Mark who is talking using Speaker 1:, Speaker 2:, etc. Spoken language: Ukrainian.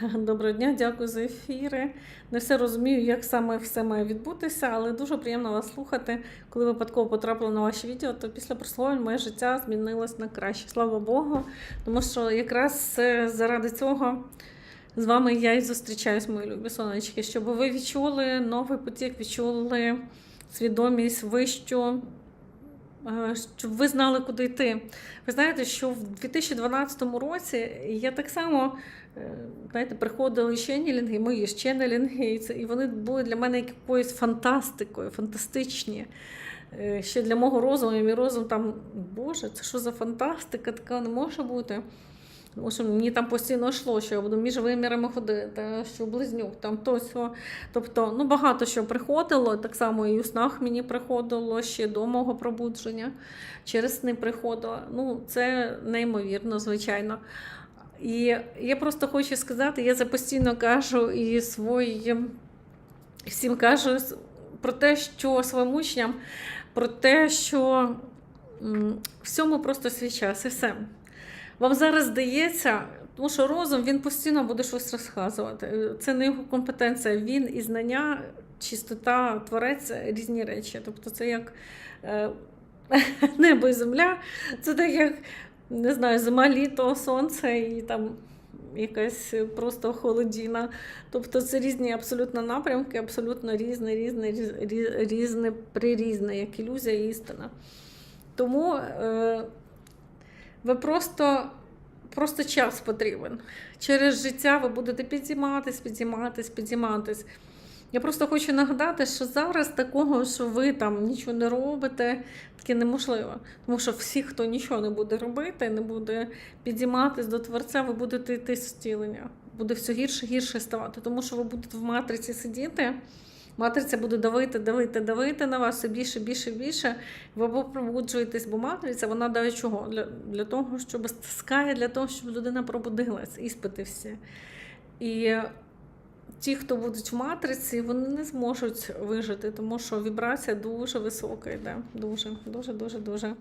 Speaker 1: Доброго дня, дякую за ефіри. Не все розумію, як саме все має відбутися, але дуже приємно вас слухати. Коли випадково потрапила на ваші відео, то після прословлень моє життя змінилось на краще. Слава Богу. Тому що якраз е, заради цього з вами я і зустрічаюсь, мої любі сонечки, щоб ви відчули новий потік, відчули свідомість вищу. Е, Щоб ви знали, куди йти. Ви знаєте, що в 2012 році я так само Е, знаєте, приходили ченнелінги, мої ченнелінги, і, це, і вони були для мене якоюсь фантастикою, фантастичні. Е, Ще для мого розуму, і мій розум там, Боже, це що за фантастика, така не може бути. Тому що мені там постійно йшло, що я буду між вимірами ходити, що близнюк, там то сьо. Тобто, ну багато що приходило, так само і у снах мені приходило ще до мого пробудження, через сни приходило. Ну, це неймовірно, звичайно. І я просто хочу сказати, я це постійно кажу і своїм всім кажу про те, що своїм учням, про те, що всьому просто свій час і все. Вам зараз здається, тому що розум він постійно буде щось розказувати. Це не його компетенція. Він і знання, чистота, творець різні речі. Тобто, це як е, небо і земля, це так як не знаю, зима, літо, сонце і там якась просто холодіна. Тобто це різні абсолютно напрямки, абсолютно різне, різне, різне, різне прирізне, як ілюзія і істина. Тому е, ви просто, просто час потрібен. Через життя ви будете підійматись, підійматись, підійматись. Я просто хочу нагадати, що зараз такого, що ви там нічого не робите, таке неможливо. Тому що всі, хто нічого не буде робити, не буде підійматись до Творця, ви будете йти з втілення. Буде все гірше гірше ставати, тому що ви будете в матриці сидіти. Матриця буде давити, давити, давити на вас все більше, більше, більше. Ви або пробуджуєтесь, бо матриця вона дає чого? Для, для того, щоб стискає, для того, щоб людина пробудилась, іспити всі. І ті, хто будуть в матриці, вони не зможуть вижити, тому що вібрація дуже висока йде. Дуже, дуже, дуже, дуже.